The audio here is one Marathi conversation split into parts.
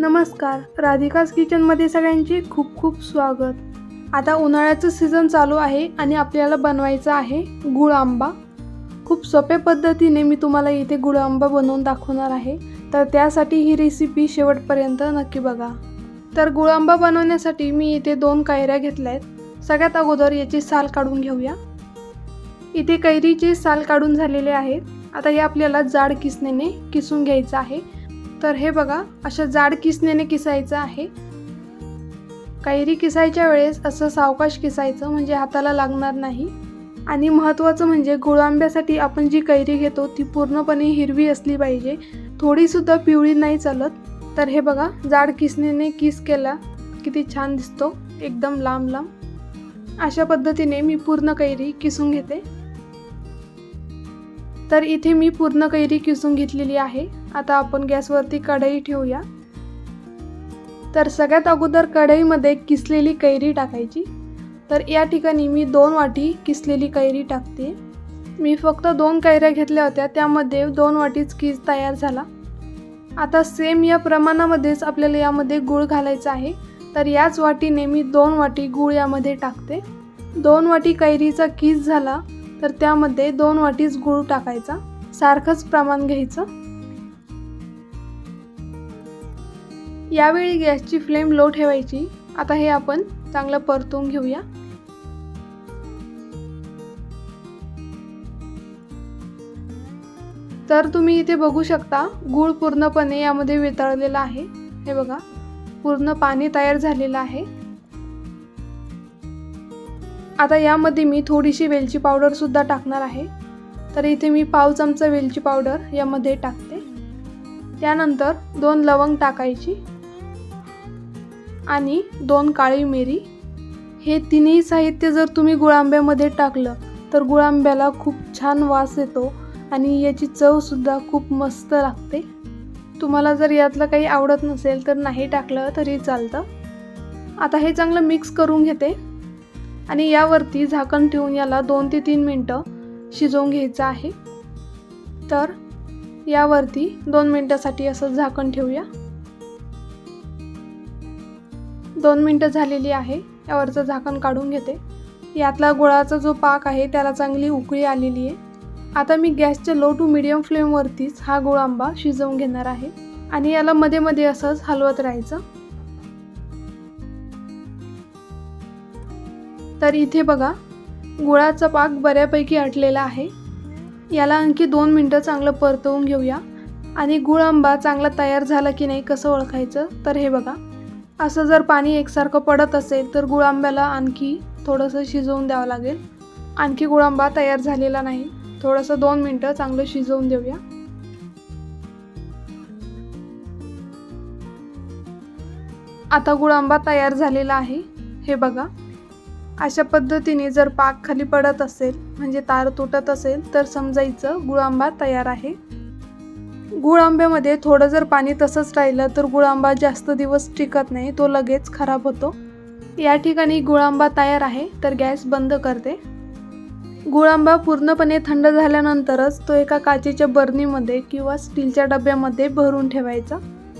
नमस्कार. राधिकाज किचनमध्ये सगळ्यांचे खूप खूप स्वागत. आता उन्हाळ्याचं सीझन चालू आहे आणि आपल्याला बनवायचा आहे गुळ आंबा. खूप सोप्या पद्धतीने मी तुम्हाला इथे गुळ आंबा बनवून दाखवणार आहे. तर त्यासाठी ही रेसिपी शेवटपर्यंत नक्की बघा. तर गुळ आंबा बनवण्यासाठी मी इथे दोन कैऱ्या घेतल्या आहेत सगळ्यात अगोदर याची साल काढून घेऊया. इथे कैरीचे साल काढून झालेले आहेत. आता हे आपल्याला जाड किसनेने किसून घ्यायचं आहे. तर हे बघा अशा जाड किसनेने किसायचं आहे. कैरी किसायच्या वेळेस असं सावकाश किसायचं म्हणजे हाताला लागणार नाही. आणि महत्त्वाचं म्हणजे गुळांब्यासाठी आपण जी कैरी घेतो ती पूर्णपणे हिरवी असली पाहिजे. थोडीसुद्धा पिवळी नाही चालत. तर हे बघा जाड किसण्याने किस केला किती छान दिसतो एकदम लांब लांब. अशा पद्धतीने मी पूर्ण कैरी किसून घेते. तर इथे मी पूर्ण कैरी किसून घेतलेली आहे. आता आपण गॅसवरती कढई ठेवूया. तर सगळ्यात अगोदर कढईमध्ये किसलेली कैरी टाकायची. तर या ठिकाणी मी दोन वाटी किसलेली कैरी टाकते. मी फक्त दोन कैऱ्या घेतल्या होत्या त्यामध्ये दोन वाटीच किस तयार झाला. आता सेम या प्रमाणामध्येच आपल्याला यामध्ये गूळ घालायचा आहे. तर याच वाटीने मी दोन वाटी गूळ यामध्ये टाकते. दोन वाटी कैरीचा किस झाला तर त्यामध्ये दोन वाटीच गूळ टाकायचा. सारखंच प्रमाण घ्यायचं. यावेळी गॅसची फ्लेम लो ठेवायची. आता हे आपण चांगलं परतून घेऊया. तर तुम्ही इथे बघू शकता गूळ पूर्णपणे यामध्ये वितळलेला आहे. हे बघा पूर्ण पाणी तयार झालेलं आहे. आता यामध्ये मी थोडीशी वेलची पावडर सुद्धा टाकणार आहे. तर इथे मी पाव चमचा वेलची पावडर यामध्ये टाकते. त्यानंतर दोन लवंग टाकायची. आणि दोन काळी मिरी. हे तिन्ही साहित्य जर तुम्ही गुळांब्यामध्ये टाकलं तर गुळांब्याला खूप छान वास येतो आणि याची चवसुद्धा खूप मस्त लागते. तुम्हाला जर यातलं काही आवडत नसेल तर नाही टाकलं तरी चालतं. आता हे चांगलं मिक्स करून घेते. आणि यावरती झाकण ठेवून याला दोन ते तीन मिनटं शिजवून घ्यायचं आहे. तर यावरती दोन मिनटासाठी असं झाकण ठेवूया. दोन मिनटं झालेली आहे. यावरचं झाकण काढून घेते. यातला गुळाचा जो पाक आहे त्याला चांगली उकळी आलेली आहे. आता मी गॅसच्या लो टू मिडियम फ्लेमवरतीच हा गुळ आंबा शिजवून घेणार आहे. आणि याला मध्ये मध्ये असंच हलवत राहायचं. तर इथे बघा गुळाचा पाक बऱ्यापैकी आटलेला आहे. याला आणखी दोन मिनटं चांगलं परतवून घेऊया. आणि गुळ आंबा चांगला तयार झाला की नाही कसं ओळखायचं? तर हे बघा. असं जर पाणी एकसारखं पडत असेल तर गुळांब्याला आणखी थोडंसं शिजवून द्यावं लागेल. आणखी गुळांबा तयार झालेला नाही. थोडंसं दोन मिनटं चांगलं शिजवून देऊया. आता गुळांबा तयार झालेला आहे. हे बघा. अशा पद्धतीने जर पाक खाली पडत असेल म्हणजे तार तुटत असेल तर समजायचं गुळांबा तयार आहे. गुळ आंब्यामध्ये थोडं जर पाणी तसंच राहिलं तर गुळ आंबा जास्त दिवस टिकत नाही तो लगेच खराब होतो. या ठिकाणी गुळ आंबा तयार आहे तर गॅस बंद करते. गुळ आंबा पूर्णपणे थंड झाल्यानंतरच तो एका काचेच्या बर्नीमध्ये किंवा स्टीलच्या डब्यामध्ये भरून ठेवायचा.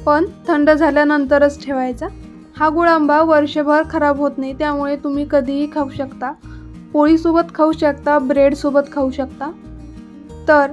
पण थंड झाल्यानंतरच ठेवायचा. हा गुळ आंबा वर्षभर खराब होत नाही त्यामुळे तुम्ही कधीही खाऊ शकता. पोळीसोबत खाऊ शकता ब्रेडसोबत खाऊ शकता. तर